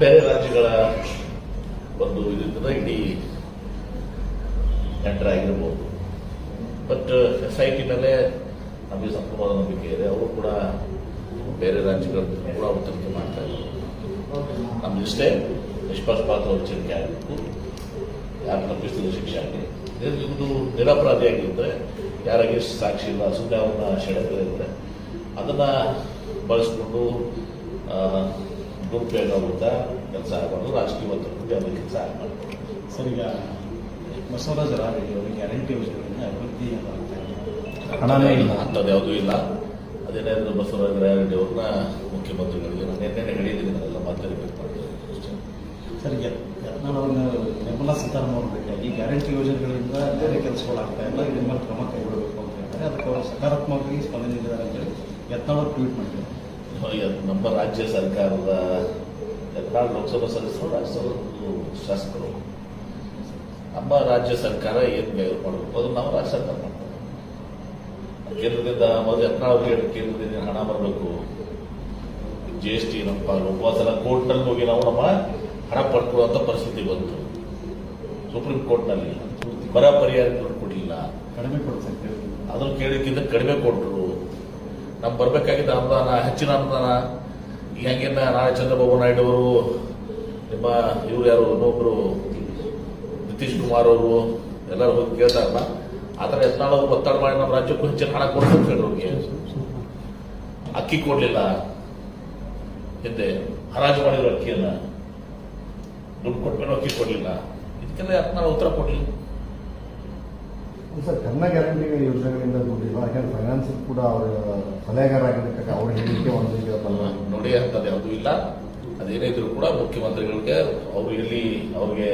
ಬೇರೆ ರಾಜ್ಯಗಳ ಒಂದು ಇದರಿಂದ ಇಡೀ ಎಂಟರ್ ಆಗಿರ್ಬೋದು. ಬಟ್ ಎಸ್ ಐ ಟಿ ಮೇಲೆ ನಮಗೆ ಸಂಪೂರ್ಣವಾದ ನಂಬಿಕೆ ಇದೆ. ಅವರು ಕೂಡ ಬೇರೆ ರಾಜ್ಯಗಳ ಕೂಡ ತನಿಖೆ ಮಾಡ್ತಾ ಇದ್ದಾರೆ. ನಮ್ಮ ಇಷ್ಟೇ, ನಿಷ್ಪಕ್ಷಪಾತ ತನಿಖೆ ಆಗಬೇಕು. ಯಾರು ತಪ್ಪಿಸಿದ್ರು ಶಿಕ್ಷೆ ಆಗಲಿ ಇದು ನಿರಪರಾಧಿಯಾಗಿದ್ದರೆ ಯಾರಿಗೆ ಸಾಕ್ಷಿ ಇಲ್ಲ ಸುಮ್ಮನೆ ಅವನ್ನ ಸೆಳೆದಿದ್ರೆ ಅದನ್ನ ಬಳಸ್ಕೊಂಡು ದುರುಪಯೋಗ ಆಗುತ್ತಾ ಕೆಲಸ ಆಗಬಾರ್ದು ರಾಜಕೀಯ ಒತ್ತಡಕ್ಕೆ ಅದಕ್ಕೆ ಕೆಲಸ ಆಗಬಾರ್ದು. ಸರ್ ಈಗ ಬಸವರಾಜ ರಾಜ್ ಅವರಿಗೆ ಗ್ಯಾರಂಟಿ ಯೋಜನೆಗಳಿಂದ ಅಭಿವೃದ್ಧಿ? ಹಣನೇ ಇಲ್ಲ. ಅಂಥದ್ದು ಯಾವುದೂ ಇಲ್ಲ. ಅದೇನೇ ಬಸವರಾಜ ರಾಯರೆಡ್ಡಿ ಅವ್ರನ್ನ ಮುಖ್ಯಮಂತ್ರಿಗಳಿಗೆ ನಾನು ನಿನ್ನೆ ಹೇಳಿದ್ದೀನಿ ನಾನೆಲ್ಲ ಮಾತಾಡಬೇಕು. ಸರ್ ಯತ್- ಯತ್ನಾಳ್ ಅವ್ರನ್ನ ನಿರ್ಮಲಾ ಸೀತಾರಾಮನ್ ಅವರು ಭೇಟಿಯಾಗಿ ಗ್ಯಾರಂಟಿ ಯೋಜನೆಗಳಿಂದ ಬೇರೆ ಕೆಲಸಗಳಾಗ್ತಾ ಇಲ್ಲ ಇದ್ರ ಮೇಲೆ ಕ್ರಮ ಕೈಗೊಳ್ಳಬೇಕು ಅಂತ ಹೇಳ್ತಾರೆ. ಅದಕ್ಕೆ ಅವರು ಸಕಾರಾತ್ಮಕವಾಗಿ ಸ್ಪಂದನೆ ನೀಡಿದ್ದಾರೆ ಅಂತೇಳಿ ಯತ್ನಾಳ್ ಟ್ವೀಟ್ ಮಾಡಿದ್ದಾರೆ. ನಮ್ಮ ರಾಜ್ಯ ಸರ್ಕಾರದ ಯತ್ನಾಳ್ ಲೋಕಸಭಾ ಸದಸ್ಯರು ರಾಜ್ಯಸಭಾ ಶಾಸಕರು. ನಮ್ಮ ರಾಜ್ಯ ಸರ್ಕಾರ ಏನ್ ಬೇರೆ ಮಾಡಬೇಕು? ಅದು ನಾವು ರಾಜ್ಯ ಸರ್ಕಾರ ಮಾಡ್ತೇವೆ ಕೇಂದ್ರದಿಂದ ಮೊದಲು ಯತ್ನಾಳ್ ಹೇಳಿ ಕೇಂದ್ರದಿಂದ ಹಣ ಬರಬೇಕು. ಜಿ ಎಸ್ ಟಿ ನಮ್ಮ ಸಲ ಹೋದ ಕೋರ್ಟ್ನಲ್ಲಿ ಹೋಗಿ ನಾವು ನಮ್ಮ ಹಣ ಪಡ್ಕೊಳ್ಳುವಂಥ ಪರಿಸ್ಥಿತಿ ಬಂತು. ಸುಪ್ರೀಂ ಕೋರ್ಟ್ನಲ್ಲಿ ಬರ ಪರಿಹಾರ ದುಡ್ಡು ಕೊಡಲಿಲ್ಲ. ಕಡಿಮೆ ಕೊಡ್ತಾರೆ ಅದನ್ನು ಕೇಳಿದ್ದಕ್ಕಿಂತ ಕಡಿಮೆ ಕೊಟ್ಟರು ನಮ್ಗೆ ಬರಬೇಕಾಗಿದ್ದ ಅನುದಾನ, ಹೆಚ್ಚಿನ ಅನುದಾನ. ಈಗ ಹಂಗಿನ್ನ ನಾಳೆ ಚಂದ್ರಬಾಬು ನಾಯ್ಡು ಅವರು ನಿಮ್ಮ ಇವ್ರು ಯಾರು, ಇನ್ನೊಬ್ರು ನಿತೀಶ್ ಕುಮಾರ್ ಅವರು, ಎಲ್ಲರೂ ಹೋಗಿ ಕೇಳ್ತಾರಲ್ಲ, ಆ ಥರ ಅವರು ಒತ್ತಡ ಮಾಡಿ ನಮ್ಮ ರಾಜ್ಯಕ್ಕೂ ಹೆಚ್ಚಿನ ಹಣ ಹೇಳಿ ಅವ್ರಿಗೆ. ಅಕ್ಕಿ ಕೊಡ್ಲಿಲ್ಲ. ಹಿಂದೆ ಹರಾಜು ಮಾಡಿರೋ ಅಕ್ಕಿಯನ್ನ. ದುಡ್ಡು ಕೊಟ್ಮೇಲೆ ಅಕ್ಕಿ ಕೊಡ್ಲಿಲ್ಲ. ಇದಕ್ಕೆಲ್ಲ ಯತ್ನಾಳ್ ಉತ್ತರ ಕೊಡ್ಲಿಲ್ಲ. ಸರ್ ಕನ್ನ ಗ್ಯಾರಂಟಿ ಯೋಜನೆಗಳಿಂದ ದುಡ್ಡಿಲ್ಲ ಯಾಕಂದ್ರೆ ಫೈನಾನ್ಸ್ ಕೂಡ ಅವರ ಸಲಹೆಗಾರರಾಗಿದ್ದಕ್ಕೆ ಅವ್ರ ಹೇಳಿಕೆ ಒಂದು ನೋಡಿ ಅಂತದ್ದು ಯಾವುದೂ ಇಲ್ಲ. ಅದೇನೇ ಇದ್ರು ಕೂಡ ಮುಖ್ಯಮಂತ್ರಿಗಳಿಗೆ, ಅವರು ಇಲ್ಲಿ ಅವ್ರಿಗೆ